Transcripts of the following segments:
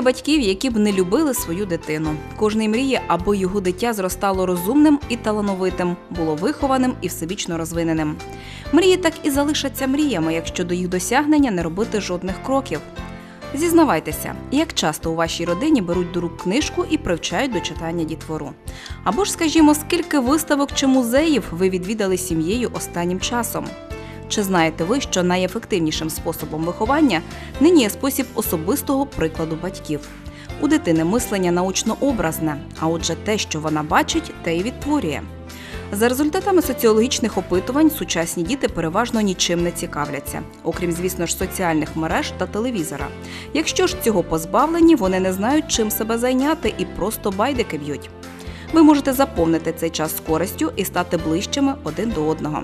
Немає батьків, які б не любили свою дитину. Кожний мріє, аби його дитя зростало розумним і талановитим, було вихованим і всебічно розвиненим. Мрії так і залишаться мріями, якщо до їх досягнення не робити жодних кроків. Зізнавайтеся, як часто у вашій родині беруть до рук книжку і привчають до читання дітвору. Або ж, скажімо, скільки виставок чи музеїв ви відвідали сім'єю останнім часом. Чи знаєте ви, що найефективнішим способом виховання нині є спосіб особистого прикладу батьків? У дитини мислення научно-образне, а отже, те, що вона бачить, те і відтворює. За результатами соціологічних опитувань, сучасні діти переважно нічим не цікавляться, окрім, звісно ж, соціальних мереж та телевізора. Якщо ж цього позбавлені, вони не знають, чим себе зайняти і просто байдики б'ють. Ви можете заповнити цей час з користю і стати ближчими один до одного.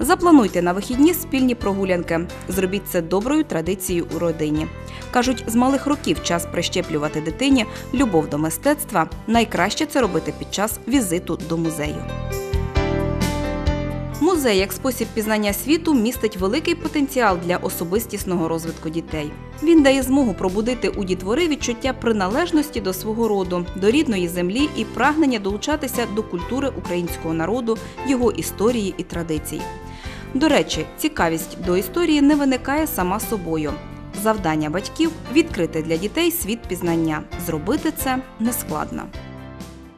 Заплануйте на вихідні спільні прогулянки. Зробіть це доброю традицією у родині. Кажуть, з малих років час прищеплювати дитині любов до мистецтва. Найкраще це робити під час візиту до музею. Музей як спосіб пізнання світу містить великий потенціал для особистісного розвитку дітей. Він дає змогу пробудити у дітвори відчуття приналежності до свого роду, до рідної землі і прагнення долучатися до культури українського народу, його історії і традицій. До речі, цікавість до історії не виникає сама собою. Завдання батьків відкрити для дітей світ пізнання. Зробити це нескладно.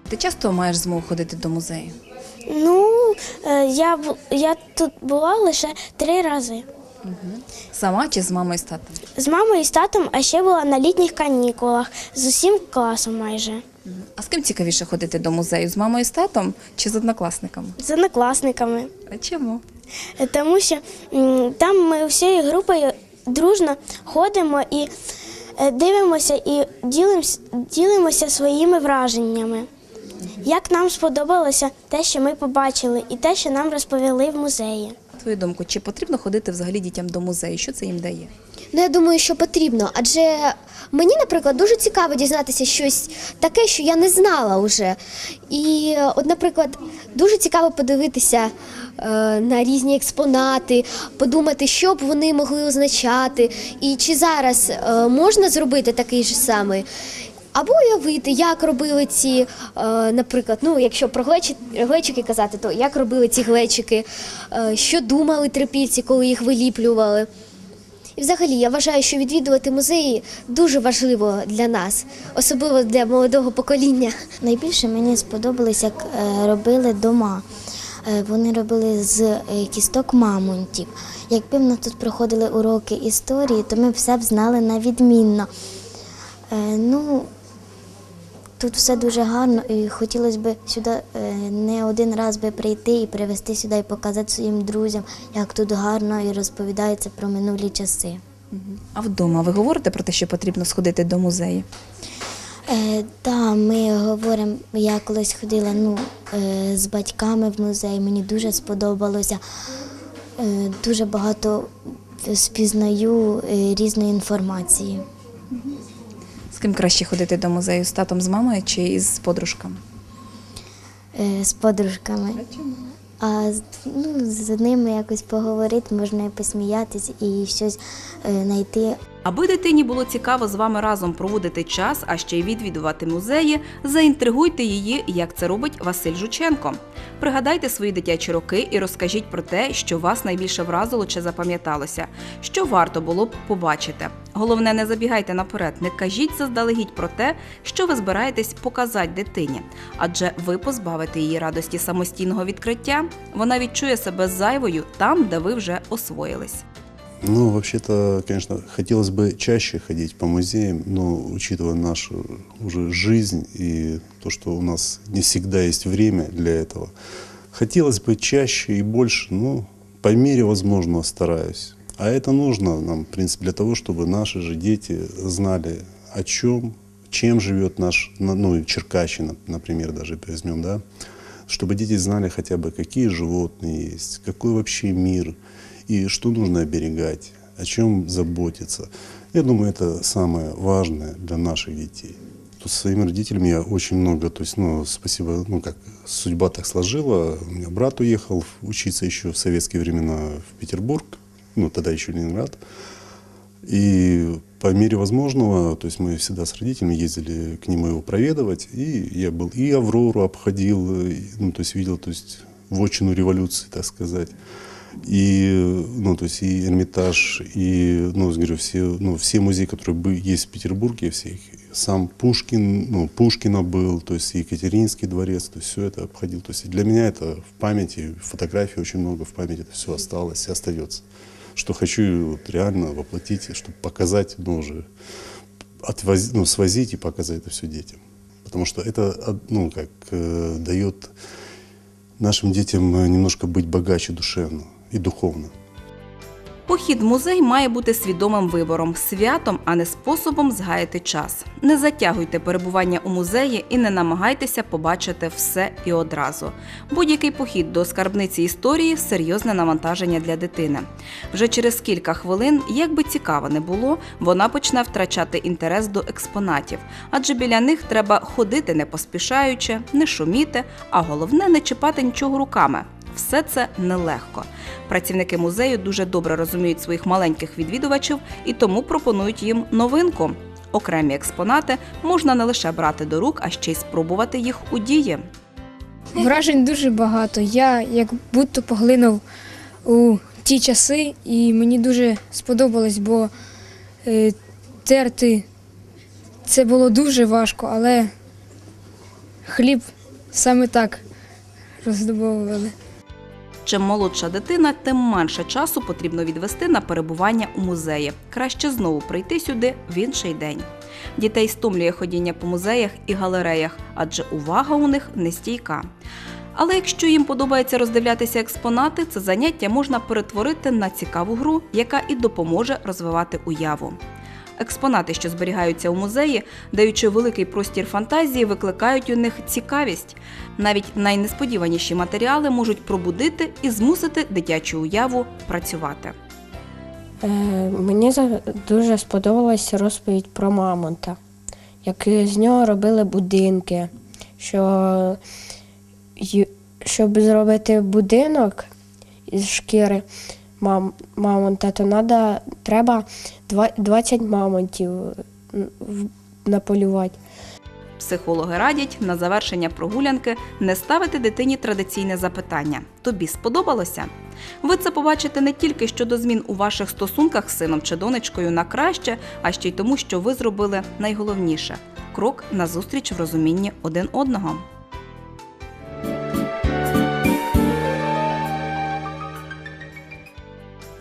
Ти часто маєш змогу ходити до музею? Ну, е, я, я тут була лише три рази. Сама чи з мамою з татом? З мамою і з татом, а ще була на літніх канікулах з усім класом майже. А з ким цікавіше ходити до музею? З мамою з татом чи з однокласниками? З однокласниками. А чому? Е, Тому що м, там ми всією групою дружно ходимо і е, дивимося і ділимось, ділимося своїми враженнями. Як нам сподобалося те, що ми побачили, і те, що нам розповіли в музеї. Твою думку, чи потрібно ходити взагалі дітям до музею? Що це їм дає? Ну, я думаю, що потрібно, адже мені, наприклад, дуже цікаво дізнатися щось таке, що я не знала вже. І, от, наприклад, дуже цікаво подивитися е, на різні експонати, подумати, що б вони могли означати, і чи зараз е, можна зробити такий же самий. Або уявити, як робили ці, е, наприклад, ну якщо про глечики казати, то як робили ці глечики, е, що думали трипільці, коли їх виліплювали. І взагалі я вважаю, що відвідувати музеї дуже важливо для нас, особливо для молодого покоління. Найбільше мені сподобалось, як е, робили дома. Е, Вони робили з е, кісток мамонтів. Якби в нас тут проходили уроки історії, то ми все б знали на відмінно. Ну, тут все дуже гарно, і хотілося б сюди е, не один раз би прийти і привезти сюди і показати своїм друзям, як тут гарно і розповідається про минулі часи. А вдома ви говорите про те, що потрібно сходити до музею? Е, та, ми говоримо, я колись ходила ну, е, з батьками в музей, мені дуже сподобалося. Е, дуже багато спізнаю е, різної інформації. З ким краще ходити до музею? З татом, з мамою чи із подружками? Е, з подружками. А з- ну, з ними якось поговорити, можна і посміятись і щось е, знайти Аби дитині було цікаво з вами разом проводити час, а ще й відвідувати музеї, заінтригуйте її, як це робить Василь Жученко. Пригадайте свої дитячі роки і розкажіть про те, що вас найбільше вразило чи запам'яталося, що варто було б побачити. Головне, не забігайте наперед, не кажіть заздалегідь про те, що ви збираєтесь показати дитині, адже ви позбавите її радості самостійного відкриття. Вона відчує себе зайвою там, де ви вже освоїлись. Ну, вообще-то, конечно, хотелось бы чаще ходить по музеям, но учитывая нашу уже жизнь и то, что у нас не всегда есть время для этого, хотелось бы чаще и больше, ну, по мере возможного стараюсь. А это нужно нам, в принципе, для того, чтобы наши же дети знали, о чем, чем живет наш, на- ну, Черкащина, например, даже возьмем, да, чтобы дети знали хотя бы, какие животные есть, какой вообще мир, и что нужно оберегать, о чем заботиться. Я думаю, это самое важное для наших детей. Со своими родителями я очень много, то есть, ну, спасибо, ну, как судьба так сложила. У меня брат уехал учиться еще в советские времена в Петербург, ну, тогда еще Ленинград. И по мере возможного, то есть мы всегда с родителями ездили к нему его проведывать, и я был и Аврору обходил, и, ну, то есть видел, то есть вотчину революции, так сказать, и, ну, то есть и Эрмитаж, и, ну, говорю, все, ну, все музеи, которые есть в Петербурге, все их, сам Пушкин, ну, Пушкина был, то есть Екатеринский дворец, то есть все это обходил. То есть для меня это в памяти, фотографий очень много в памяти, это все осталось и остается. Что хочу вот реально воплотить, чтобы показать, ну, уже отвоз- ну, свозить и показать это все детям. Потому что это, од- ну, как э, дает нашим детям э, немножко быть богаче душевно и духовно. Похід в музей має бути свідомим вибором, святом, а не способом згаяти час. Не затягуйте перебування у музеї і не намагайтеся побачити все і одразу. Будь-який похід до скарбниці історії серйозне навантаження для дитини. Вже через кілька хвилин, як би цікаво не було, вона почне втрачати інтерес до експонатів, адже біля них треба ходити не поспішаючи, не шуміти, а головне не чіпати нічого руками. Все це нелегко. Працівники музею дуже добре розуміють своїх маленьких відвідувачів і тому пропонують їм новинку. Окремі експонати можна не лише брати до рук, а ще й спробувати їх у дії. Вражень дуже багато. Я як будто поглинув у ті часи, і мені дуже сподобалось, бо е, терти це було дуже важко, але хліб саме так роздобовували. Чим молодша дитина, тим менше часу потрібно відвести на перебування у музеї. Краще знову прийти сюди в інший день. Дітей стомлює ходіння по музеях і галереях, адже увага у них нестійка. Але якщо їм подобається роздивлятися експонати, це заняття можна перетворити на цікаву гру, яка і допоможе розвивати уяву. Експонати, що зберігаються у музеї, даючи великий простір фантазії, викликають у них цікавість. Навіть найнесподіваніші матеріали можуть пробудити і змусити дитячу уяву працювати. Е, Мені дуже сподобалась розповідь про мамонта, як з нього робили будинки. Що щоб зробити будинок із шкіри мам, мамонта, то треба 20 мамонтів наполювати. Психологи радять на завершення прогулянки не ставити дитині традиційне запитання: тобі сподобалося? Ви це побачите не тільки щодо змін у ваших стосунках з сином чи донечкою на краще, а ще й тому, що ви зробили найголовніше крок назустріч в розумінні один одного.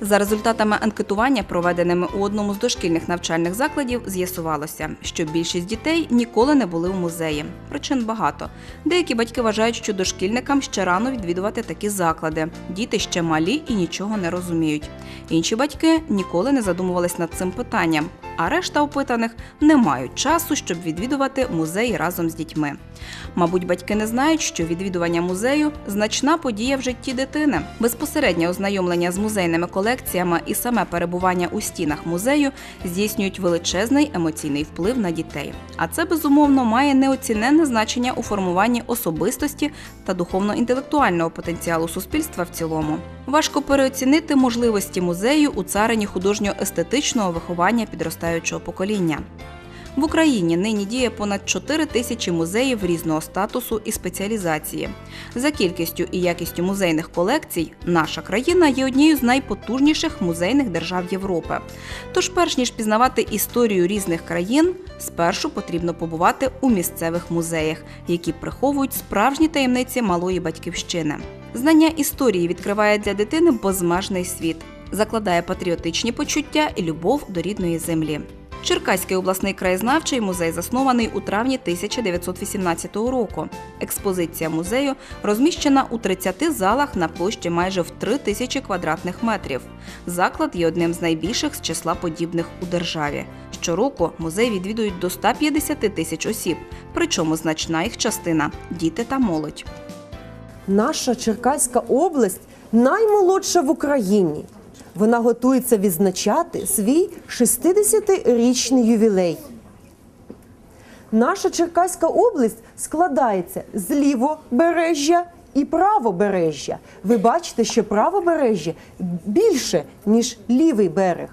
За результатами анкетування, проведеними у одному з дошкільних навчальних закладів, з'ясувалося, що більшість дітей ніколи не були у музеї. Причин багато. Деякі батьки вважають, що дошкільникам ще рано відвідувати такі заклади. Діти ще малі і нічого не розуміють. Інші батьки ніколи не задумувались над цим питанням, а решта опитаних не мають часу, щоб відвідувати музеї разом з дітьми. Мабуть, батьки не знають, що відвідування музею значна подія в житті дитини. Безпосереднє ознайомлення з музейними колекціями і саме перебування у стінах музею здійснюють величезний емоційний вплив на дітей. А це безумовно має неоціненне значення у формуванні особистості та духовно-інтелектуального потенціалу суспільства в цілому. Важко переоцінити можливості музею у царині художньо-естетичного виховання підростаючого покоління. В Україні нині діє понад 4 тисячі музеїв різного статусу і спеціалізації. За кількістю і якістю музейних колекцій наша країна є однією з найпотужніших музейних держав Європи. Тож, перш ніж пізнавати історію різних країн, спершу потрібно побувати у місцевих музеях, які приховують справжні таємниці малої батьківщини. Знання історії відкриває для дитини безмежний світ, закладає патріотичні почуття і любов до рідної землі. Черкаський обласний краєзнавчий музей заснований у травні 1918 року. Експозиція музею розміщена у 30 залах на площі майже в 3 тисячі квадратних метрів. Заклад є одним з найбільших з числа подібних у державі. Щороку музей відвідують до 150 тисяч осіб, причому значна їх частина діти та молодь. Наша Черкаська область наймолодша в Україні. Вона готується відзначати свій 60-річний ювілей. Наша Черкаська область складається з лівобережжя і правобережжя. Ви бачите, що правобережжя більше, ніж лівий берег.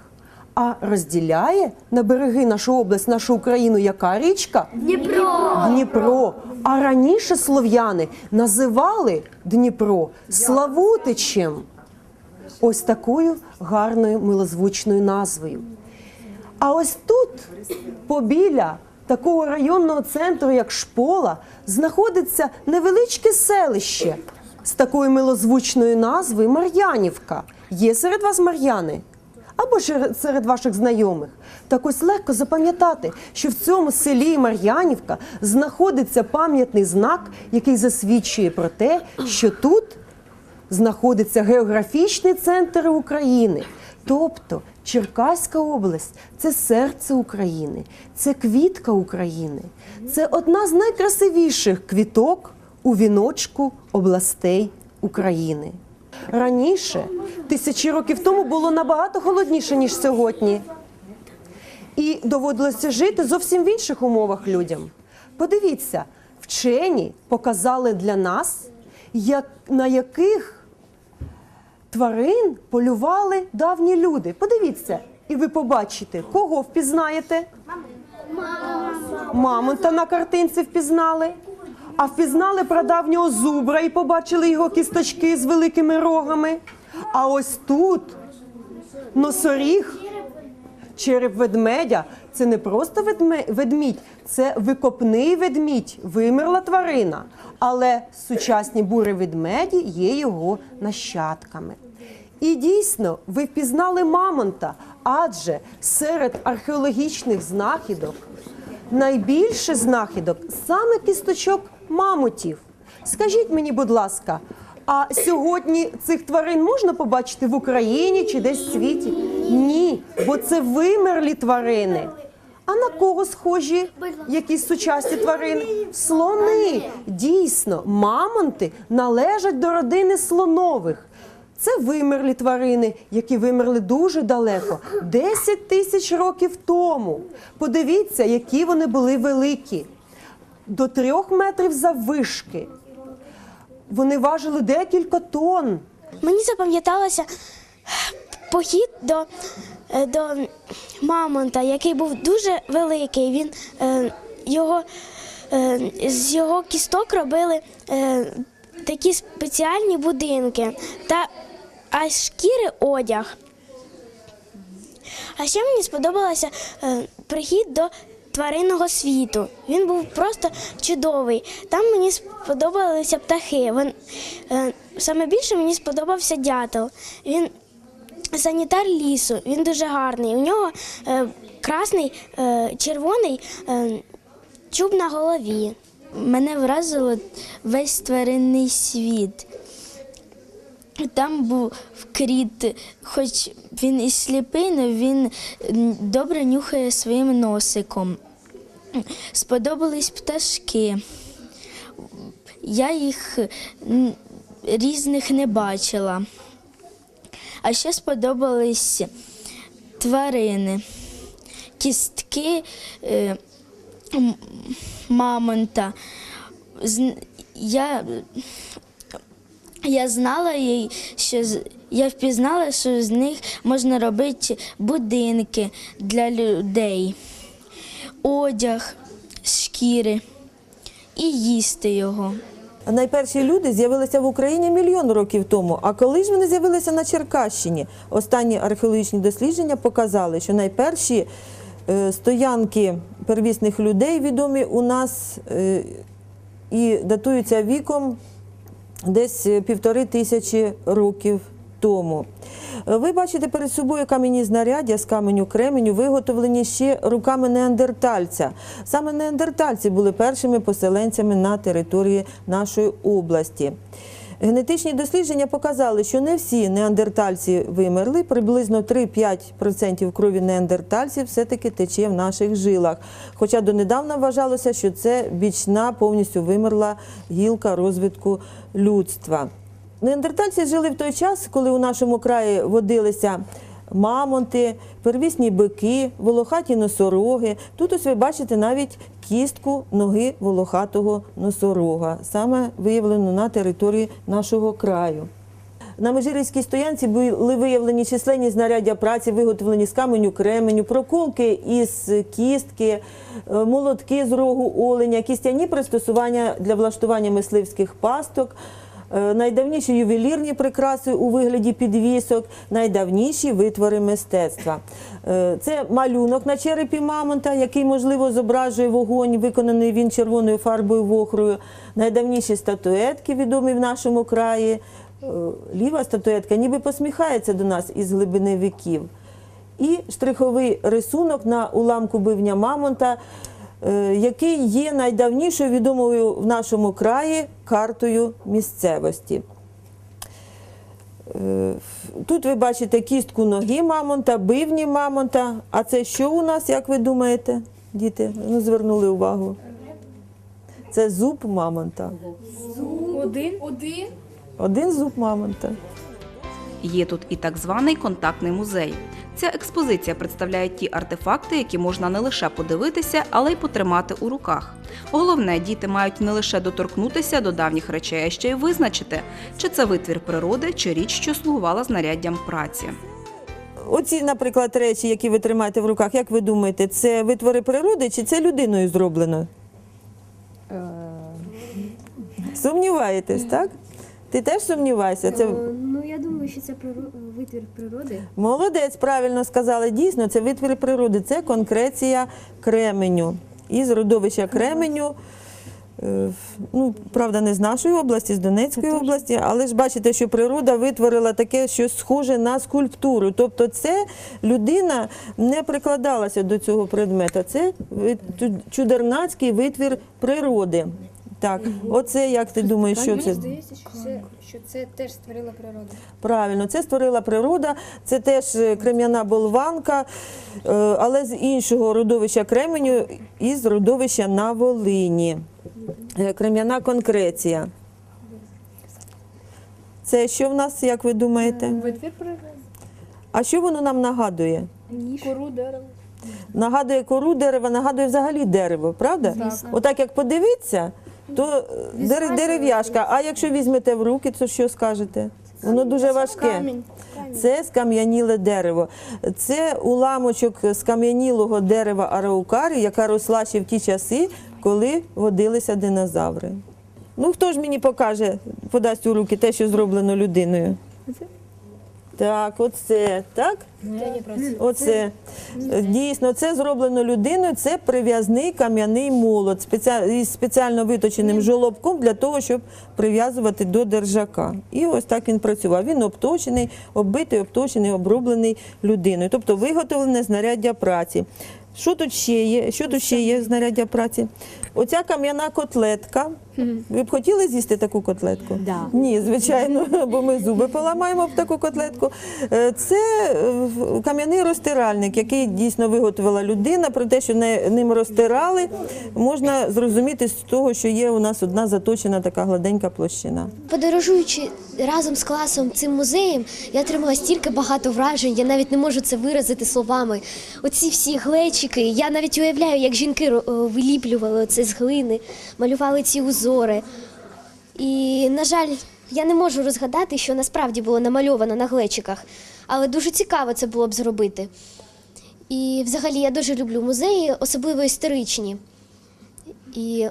А розділяє на береги нашу область, нашу Україну яка річка? Дніпро. Дніпро. А раніше слов'яни називали Дніпро Славутичем. Ось такою гарною милозвучною назвою. А ось тут, побіля такого районного центру, як Шпола, знаходиться невеличке селище з такою милозвучною назвою Мар'янівка. Є серед вас Мар'яни? Або ж серед ваших знайомих. Так ось легко запам'ятати, що в цьому селі Мар'янівка знаходиться пам'ятний знак, який засвідчує про те, що тут знаходиться географічний центр України. Тобто Черкаська область це серце України, це квітка України, це одна з найкрасивіших квіток у віночку областей України. Раніше, тисячі років тому, було набагато холодніше, ніж сьогодні. І доводилося жити зовсім в інших умовах людям. Подивіться, вчені показали для нас, як, на яких тварин полювали давні люди. Подивіться, і ви побачите, кого впізнаєте? Мамонта на картинці впізнали. А впізнали прадавнього зубра і побачили його кісточки з великими рогами. А ось тут носоріг, череп ведмедя це не просто ведмідь, це викопний ведмідь, вимерла тварина. Але сучасні бури ведмеді є його нащадками. І дійсно, ви впізнали мамонта, адже серед археологічних знахідок найбільше знахідок саме кісточок мамутів. Скажіть мені, будь ласка, а сьогодні цих тварин можна побачити в Україні чи десь в світі? Ні, бо це вимерлі тварини. А на кого схожі якісь сучасні тварини? Слони. Дійсно, мамонти належать до родини слонових. Це вимерлі тварини, які вимерли дуже далеко, 10 тисяч років тому. Подивіться, які вони були великі, до трьох метрів заввишки. Вони важили декілька тонн. Мені запам'яталося похід до, до мамонта, який був дуже великий. Він е, його е, з його кісток робили е, такі спеціальні будинки та а шкіри одяг. А ще мені сподобалося е, прихід до тваринного світу. Він був просто чудовий. Там мені сподобалися птахи. Вон, е, саме більше мені сподобався дятел. Він санітар лісу, він дуже гарний. У нього е, красний, е, червоний е, чуб на голові. Мене вразило весь тваринний світ. Там був кріт, хоч він і сліпий, але він добре нюхає своїм носиком. Сподобались пташки. Я їх різних не бачила. А ще сподобались тварини, кістки е, мамонта. Я, я знала, їй, що я впізнала, що з них можна робити будинки для людей, одяг шкіри і їсти його. Найперші люди з'явилися в Україні мільйон років тому. А коли ж вони з'явилися на Черкащині? Останні археологічні дослідження показали, що найперші е, стоянки первісних людей відомі у нас е, і датуються віком десь півтори тисячі років тому. Ви бачите перед собою кам'яні знаряддя з каменю кременю, виготовлені ще руками неандертальця. Саме неандертальці були першими поселенцями на території нашої області. Генетичні дослідження показали, що не всі неандертальці вимерли. Приблизно 3-5% крові неандертальців все-таки тече в наших жилах. Хоча донедавна вважалося, що це бічна повністю вимерла гілка розвитку людства. Неандертальці жили в той час, коли у нашому краї водилися мамонти, первісні бики, волохаті носороги. Тут ось ви бачите навіть кістку ноги волохатого носорога, саме виявлену на території нашого краю. На Межирівській стоянці були виявлені численні знаряддя праці, виготовлені з каменю, кременю, проколки із кістки, е, молотки з рогу оленя, кістяні пристосування для влаштування мисливських пасток. Е, Найдавніші ювелірні прикраси у вигляді підвісок, найдавніші витвори мистецтва. Е, Це малюнок на черепі мамонта, який, можливо, зображує вогонь, виконаний він червоною фарбою вохрою. Найдавніші статуетки, відомі в нашому краї. Е, Ліва статуетка ніби посміхається до нас із глибини віків. І штриховий рисунок на уламку бивня мамонта, який є найдавнішою відомою в нашому краї картою місцевості. Е, Тут ви бачите кістку ноги мамонта, бивні мамонта. А це що у нас, як ви думаєте, діти? Ну, звернули увагу. Це зуб мамонта. Один. Один. Один зуб мамонта. Є тут і так званий контактний музей. Ця експозиція представляє ті артефакти, які можна не лише подивитися, але й потримати у руках. Головне, діти мають не лише доторкнутися до давніх речей, а ще й визначити, чи це витвір природи, чи річ, що слугувала знаряддям праці. Оці, наприклад, речі, які ви тримаєте в руках, як ви думаєте, це витвори природи чи це людиною зроблено? Сумніваєтесь, так? Ти теж сумніваєшся? Це Ну я думаю, що це витвір природи. молодець, правильно сказали. Дійсно, це витвір природи, це конкреція кременю. Із родовища кременю. е, Ну, правда, не з нашої області, з Донецької області, але ж бачите, що природа витворила таке щось схоже на скульптуру. Тобто, це людина не прикладалася до цього предмета. Це чудернацький витвір природи. Так, оце як ти думаєш, що це? здається, що це, що це теж створила природа. Правильно, це створила природа, це теж е, крем'яна болванка, е, але з іншого родовища кременю із родовища на Волині. Е, Крем'яна конкреція. Це що в нас, як ви думаєте? Витвір природи. А що воно нам нагадує? Кору дерева. Нагадує кору дерева, нагадує взагалі дерево, правда? Отак як подивитися, то е, дер- дерев'яшка. А якщо візьмете в руки, то що скажете? Воно дуже важке. Це скам'яніле дерево. Це уламочок скам'янілого дерева араукарі, яка росла ще в ті часи, коли водилися динозаври. Ну, хто ж мені покаже, подасть у руки те, що зроблено людиною? Так, оце, так? Оце. Дійсно, це зроблено людиною, це прив'язний кам'яний молот із спеціально виточеним жолобком для того, щоб прив'язувати до держака. І ось так він працював. Він обточений, оббитий, обточений, оброблений людиною. Тобто виготовлене знаряддя праці. Що тут ще є? Що тут ще є знаряддя праці? Оця кам'яна котлетка. Ви б хотіли з'їсти таку котлетку? Ні, звичайно, бо ми зуби поламаємо в таку котлетку. Е, Це е, кам'яний розтиральник, який дійсно виготовила людина. Про те, що ним розтирали, можна зрозуміти з того, що є у нас одна заточена така гладенька площина. Подорожуючи разом з класом цим музеєм, я отримала стільки багато вражень, я навіть не можу це виразити словами. Оці всі глечики, я навіть уявляю, як жінки е, виліплювали це з глини, малювали ці узори. І, на жаль, я не можу розгадати, що насправді було намальовано на глечиках, але дуже цікаво це було б зробити. І взагалі я дуже люблю музеї, особливо історичні. І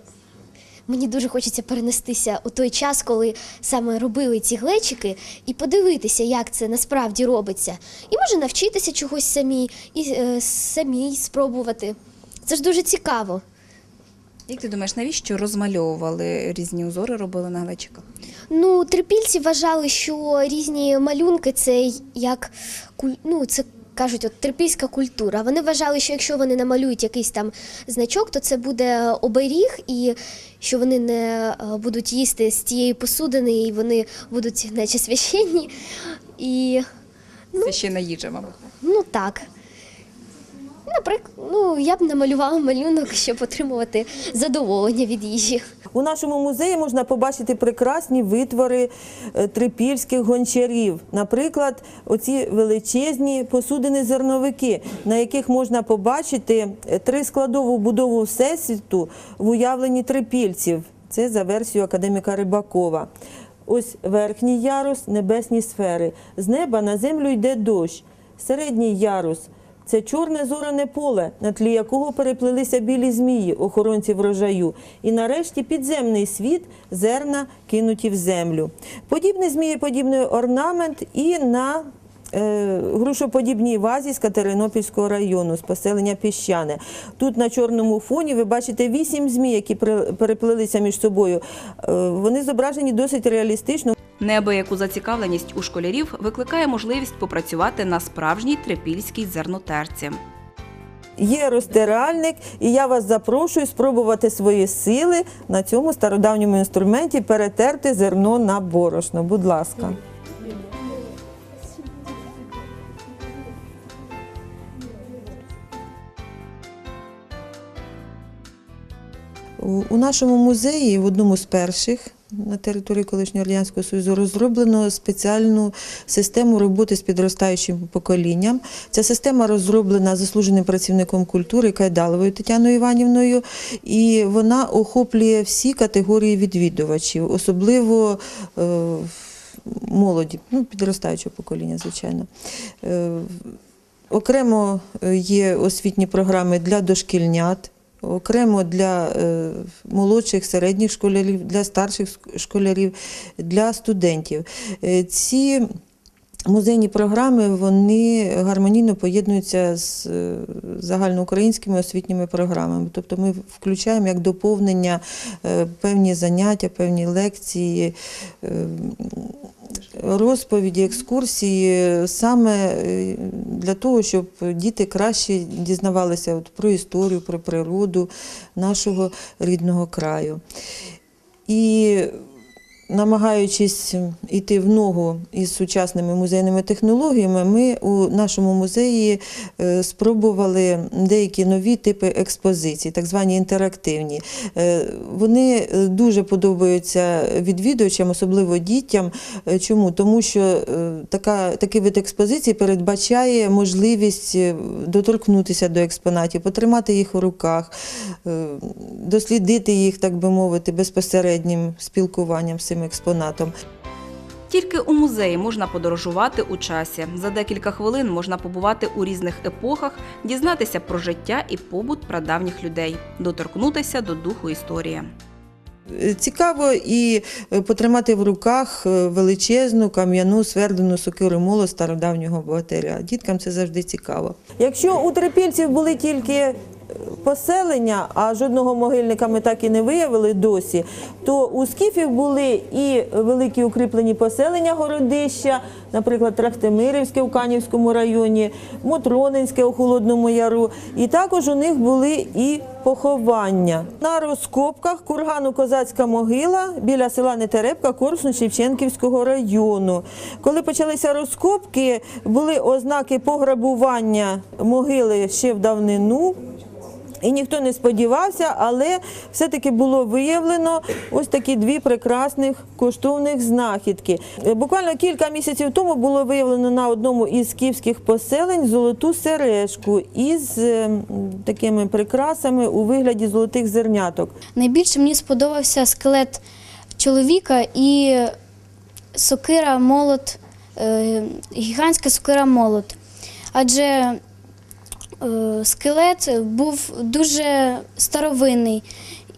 Мені дуже хочеться перенестися у той час, коли саме робили ці глечики, і подивитися, як це насправді робиться. І може навчитися чогось самі, і е, самі спробувати. Це ж дуже цікаво. Як ти думаєш, навіщо розмальовували різні узори, робили на глечиках? Ну, трипільці вважали, що різні малюнки це як ну, це кажуть, от трипільська культура. Вони вважали, що якщо вони намалюють якийсь там значок, то це буде оберіг, і що вони не е, будуть їсти з тієї посудини, і вони будуть, наче священні. І Священна їжа, мабуть. ну так. Наприклад, ну я б намалювала малюнок, щоб отримувати задоволення від їжі. У нашому музеї можна побачити прекрасні витвори е, трипільських гончарів. Наприклад, оці величезні посудини-зерновики, на яких можна побачити е, трискладову будову всесвіту в уявленні трипільців. Це за версією академіка Рибакова. Ось верхній ярус небесні сфери. З неба на землю йде дощ. Середній ярус це чорне зоране поле, на тлі якого переплелися білі змії, охоронці врожаю. І нарешті підземний світ, зерна кинуті в землю. Подібний змієподібний орнамент і на е, грушоподібній вазі з Катеринопільського району, з поселення Піщане. Тут на чорному фоні ви бачите вісім змій, які переплелися між собою. Е, Вони зображені досить реалістично. Неабияку зацікавленість у школярів викликає можливість попрацювати на справжній трипільській зернотерці. Є розтиральник, і я вас запрошую спробувати свої сили на цьому стародавньому інструменті перетерти зерно на борошно. Будь ласка. У у нашому музеї, в одному з перших на території колишнього Радянського Союзу, розроблено спеціальну систему роботи з підростаючим поколінням. Ця система розроблена заслуженим працівником культури Кайдаловою Тетяною Іванівною, і вона охоплює всі категорії відвідувачів, особливо е, молоді, ну, підростаючого покоління, звичайно. Е, Окремо е, є освітні програми для дошкільнят, окремо для е, молодших, середніх школярів, для старших школярів, для студентів. Е, Ці музейні програми вони гармонійно поєднуються з е, загальноукраїнськими освітніми програмами. Тобто ми включаємо як доповнення е, певні заняття, певні лекції. е, розповіді, екскурсії саме для того, щоб діти краще дізнавалися от про історію, про природу нашого рідного краю. І намагаючись йти в ногу із сучасними музейними технологіями, ми у нашому музеї е, спробували деякі нові типи експозицій, так звані інтерактивні. Е, Вони е, дуже подобаються відвідувачам, особливо дітям. Чому? Тому що така, такий вид експозиції передбачає можливість доторкнутися до експонатів, потримати їх у руках, дослідити їх, так би мовити, безпосереднім спілкуванням цим експонатом. Тільки у музеї можна подорожувати у часі. За декілька хвилин можна побувати у різних епохах, дізнатися про життя і побут прадавніх людей, доторкнутися до духу історії. Цікаво і е, потримати в руках е, величезну кам'яну свердену сокиру молот стародавнього богатиря. Діткам це завжди цікаво. Якщо у трипільців були тільки поселення, а жодного могильника ми так і не виявили досі, то у скіфів були і великі укріплені поселення городища, наприклад, Трахтимирівське у Канівському районі, Мотронинське у Холодному Яру. І також у них були і поховання. На розкопках кургану Козацька могила біля села Нетерепка Корсун-Шевченківського району. Коли почалися розкопки, були ознаки пограбування могили ще в давнину. І ніхто не сподівався, але все-таки було виявлено ось такі дві прекрасних коштовних знахідки. Е, Буквально кілька місяців тому було виявлено на одному із скіфських поселень золоту сережку із е, такими прикрасами у вигляді золотих зерняток. Найбільше мені сподобався скелет чоловіка і сокира молот, е, гігантська сокира молот. Адже скелет був дуже старовинний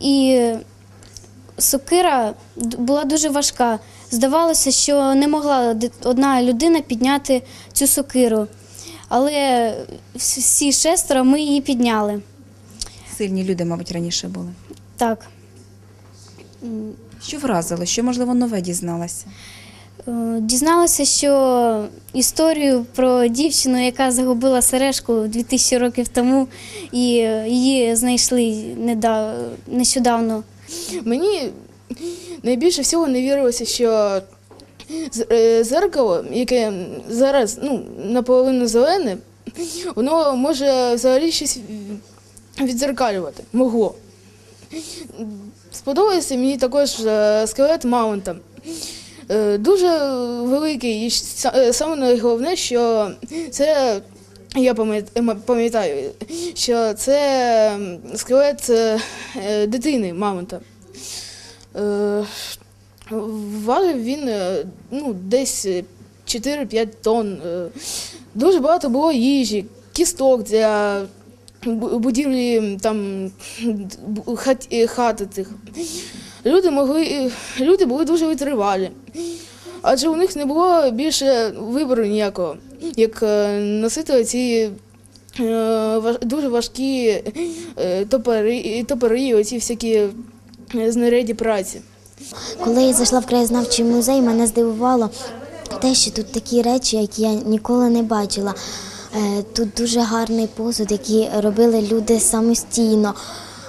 і сокира була дуже важка. Здавалося, що не могла одна людина підняти цю сокиру. Але всі шестеро ми її підняли. Сильні люди, мабуть, раніше були. Так. Що вразило? Що можливо нове дізналася? Е, Дізналася, що історію про дівчину, яка загубила сережку 2000 років тому, і е, її знайшли нещодавно. Мені найбільше всього не вірилося, що е, зеркало, яке зараз ну, наполовину зелене, воно може взагалі щось відзеркалювати. Могло. Сподобався мені також скелет Маунта. Е, Дуже великий, і е, саме найголовне, що це я пам'ятаю, що це скелет е, е, дитини Маунта. Е, Важив він е, ну, десь е, 4-5 тонн. Е, Дуже багато було їжі, кісток для будівлі там хат, е, хати цих. Люди могли, е, люди були дуже витривалі. Адже у них не було більше вибору ніякого, як е, носити ці е, дуже важкі топори, топори оці всякі знаряді праці. Коли я зайшла в краєзнавчий музей, мене здивувало те, що тут такі речі, які я ніколи не бачила. Тут дуже гарний посуд, який робили люди самостійно.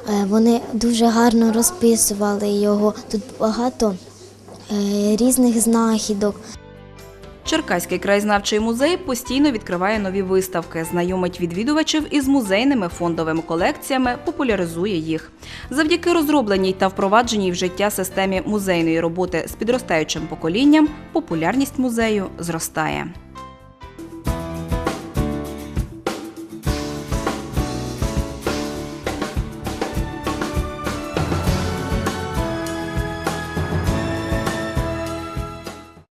Е, Вони дуже гарно розписували його. Тут багато е, різних знахідок. Черкаський краєзнавчий музей постійно відкриває нові виставки, знайомить відвідувачів із музейними фондовими колекціями, популяризує їх. Завдяки розробленій та впровадженій в життя системі музейної роботи з підростаючим поколінням популярність музею зростає.